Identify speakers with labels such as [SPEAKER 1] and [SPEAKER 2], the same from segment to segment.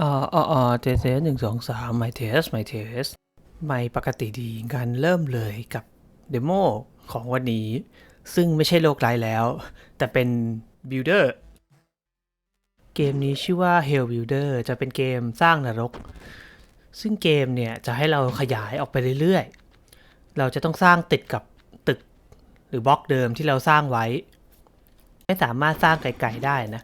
[SPEAKER 1] เอ่อ่าอ่าเทสหนึ่งสองสามไม่เทสไม่เทสไม่ปกติดีกันเริ่มเลยกับเดโมของวันนี้ ซึ่งไม่ใช่โลกไร้แล้ว แต่เป็น Builder เกมนี้ชื่อว่า Hell Builder จะเป็นเกมสร้างนรก ซึ่งเกมเนี่ย จะให้เราขยายออกไปเรื่อยๆ เราจะต้องสร้างติดกับตึก หรือบล็อกเดิมที่เราสร้างไว้ ไม่สามารถสร้างไกลๆได้นะ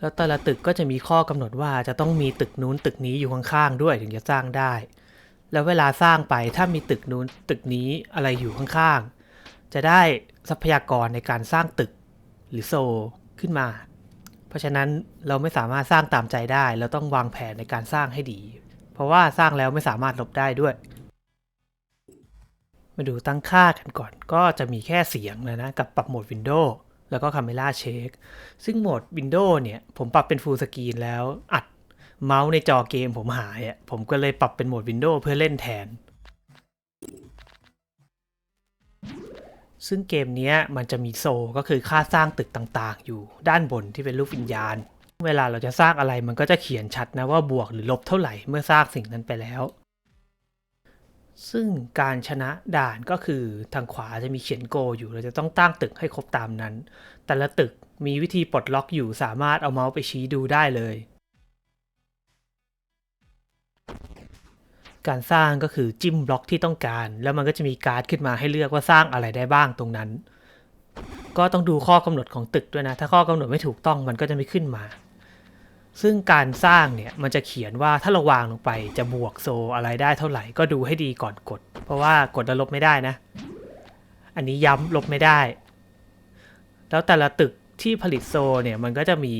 [SPEAKER 1] แล้วแต่ละตึกก็จะมีข้อกำหนดว่าจะต้องมีตึกนู้นตึกนี้อยู่ข้างๆด้วยถึงจะสร้างได้ แล้วเวลาสร้างไปถ้ามีตึกนู้นตึกนี้อะไรอยู่ข้างๆ จะได้ทรัพยากรในการสร้างตึกหรือโซลขึ้นมา เพราะฉะนั้นเราไม่สามารถสร้างตามใจได้ เราต้องวางแผนในการสร้างให้ดี เพราะว่าสร้างแล้วไม่สามารถลบได้ด้วย มาดูตั้งค่ากันก่อน ก็จะมีแค่เสียงนะนะกับปรับโหมดวินโดว์ แล้วก็คาเมล่าเชคซึ่งโหมด Windows เนี่ย ผมปรับเป็น Full Screen แล้วอัดเมาส์ในจอเกมผมหายอะผมก็เลยปรับเป็นโหมด Windows เพื่อเล่นแทน ซึ่งเกมนี้มันจะมีโซก็คือค่าสร้างตึกต่างๆ อยู่ด้านบนที่เป็นรูปวิญญาณ เวลาเราจะสร้างอะไรมันก็จะเขียนชัดนะว่าบวกหรือลบเท่าไหร่เมื่อสร้างสิ่งนั้นไปแล้ว ซึ่งการชนะด่านก็คือทางขวาจะมีเขียนโกอยู่ เราจะต้องตั้งตึกให้ครบตามนั้น แต่ละตึกมีวิธีปลดล็อกอยู่สามารถเอาเมาส์ไปชี้ดูได้เลย การสร้างก็คือจิ้มบล็อกที่ต้องการ แล้วมันก็จะมีการ์ดขึ้นมาให้เลือกว่าสร้างอะไรได้บ้างตรงนั้น ก็ต้องดูข้อกำหนดของตึกด้วยนะ ถ้าข้อกำหนดไม่ถูกต้องมันก็จะไม่ขึ้นมา ซึ่งการสร้างเนี่ยมันจะเขียนว่าถ้าเราวางลงไปจะบวกโซอะไรได้เท่าไหร่ก็ดูให้ดีก่อนกด เพราะว่ากดแล้วลบไม่ได้นะ อันนี้ย้ำลบไม่ได้ แล้วแต่ละตึกที่ผลิตโซเนี่ยมันก็จะมี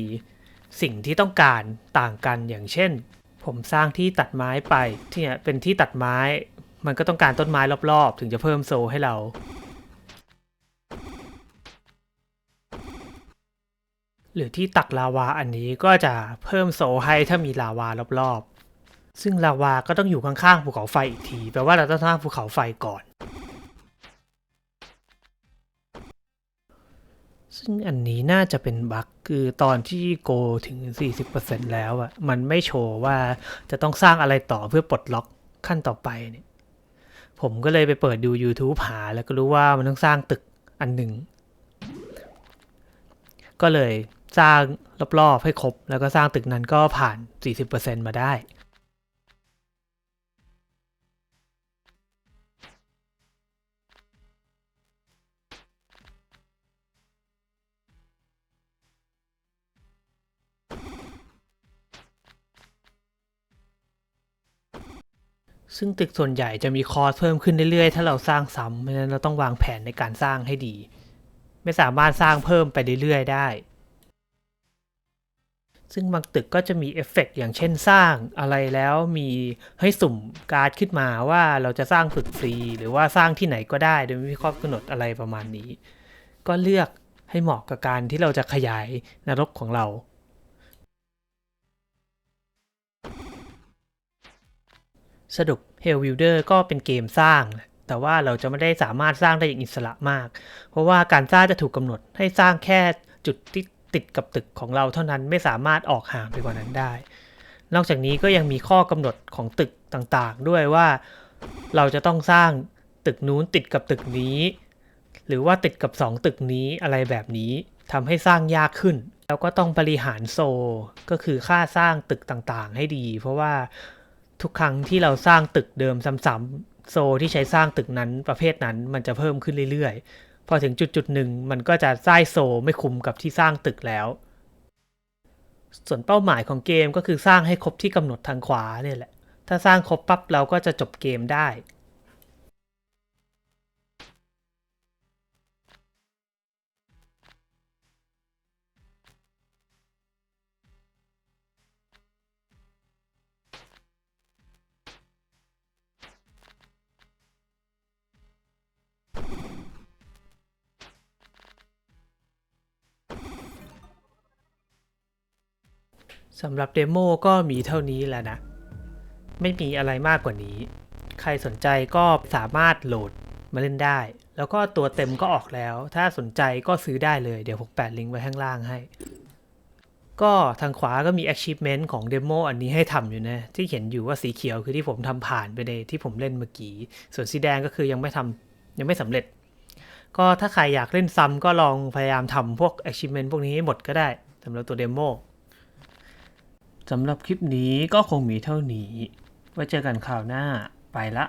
[SPEAKER 1] สิ่งที่ต้องการต่างกันอย่างเช่น ผมสร้างที่ตัดไม้ไปที่เนี่ยเป็นที่ตัดไม้ มันก็ต้องการต้นไม้รอบๆ ถึงจะเพิ่มโซให้เรา หรือที่ตักลาวาอันนี้ก็จะเพิ่มโซให้ถ้ามีลาวารอบๆ ซึ่งลาวาก็ต้องอยู่ข้างๆภูเขาไฟอีกทีแปลว่าเราต้องสร้างภูเขาไฟก่อน ซึ่งอันนี้น่าจะเป็นบั๊กคือตอนที่โกถึง 40%แล้วอะมันไม่โชว์ว่าจะต้องสร้างอะไรต่อเพื่อปลดล็อกขั้นต่อไปเนี่ยผมก็เลยไปเปิดดู YouTube หาแล้วก็รู้ว่ามันต้องสร้างตึกอันหนึ่ง ก็เลย สร้างรอบๆให้ครบ แล้วก็สร้างตึกนั้นก็ผ่าน 40%มาได้ ซึ่งตึกส่วนใหญ่จะมีคอสเพิ่มขึ้นเรื่อยๆ ถ้าเราสร้างซ้ำเพราะฉะนั้นเราต้องวางแผนในการสร้างให้ดี ไม่สามารถสร้างเพิ่มไปเรื่อยๆ ได้ ซึ่งบางตึกก็จะมีเอฟเฟกต์อย่างเช่นสร้างอะไรแล้วมีให้สุ่มการ์ดขึ้นมาว่าเราจะสร้างฝึกฟรี หรือว่าสร้างที่ไหนก็ได้ โดยไม่มีข้อกำหนดอะไรประมาณนี้ ก็เลือกให้เหมาะกับการที่เราจะขยายนรกของเรา สรุป Hell Builder ก็เป็นเกมสร้าง แต่ว่าเราจะไม่ได้สามารถสร้างได้อย่างอิสระมาก เพราะว่าการสร้างจะถูกกำหนดให้สร้างแค่จุดที่ ติดกับตึกของเราเท่านั้นไม่สามารถออกห่างไปกว่านั้นได้ นอกจากนี้ก็ยังมีข้อกำหนดของตึกต่างๆ ด้วยว่าเราจะต้องสร้างตึกนู้นติดกับตึกนี้ หรือว่าติดกับ 2 ตึกนี้อะไรแบบนี้ทำให้สร้างยากขึ้น แล้วก็ต้องบริหารโซ ก็คือค่าสร้างตึกต่างๆ ให้ดี เพราะว่าทุกครั้งที่เราสร้างตึกเดิมซ้ำๆโซที่ใช้สร้างตึกนั้นประเภทนั้นมันจะเพิ่มขึ้นเรื่อยๆ พอถึงจุดจุดหนึ่งมันก็จะสร้างโซไม่คุ้มกับที่สร้างตึกแล้ว ส่วนเป้าหมายของเกมก็คือสร้างให้ครบที่กำหนดทางขวาเนี่ยแหละ ถ้าสร้างครบปั๊บเราก็จะจบเกมได้ สำหรับเดโมก็มีเท่านี้แหละนะ ไม่มีอะไรมากกว่านี้ ใครสนใจก็สามารถโหลดมาเล่นได้ แล้วก็ตัวเต็มก็ออกแล้ว ถ้าสนใจก็ซื้อได้เลย เดี๋ยวผมแปะลิงก์ไว้ข้างล่างให้ ก็ทางขวาก็มี achievement ของเดโมอันนี้ให้ทำอยู่นะ ที่เห็นอยู่ว่าสีเขียวคือที่ผมทำผ่านไปในที่ผมเล่นเมื่อกี้ ส่วนสีแดงก็คือยังไม่ทำยังไม่สำเร็จ ก็ถ้าใครอยากเล่นซ้ำก็ลองพยายามทำพวก achievement พวกนี้ให้หมดก็ได้สำหรับตัวเดโม สำหรับคลิปนี้ก็คงมีเท่านี้ ไว้เจอกันคราวหน้า ไปละ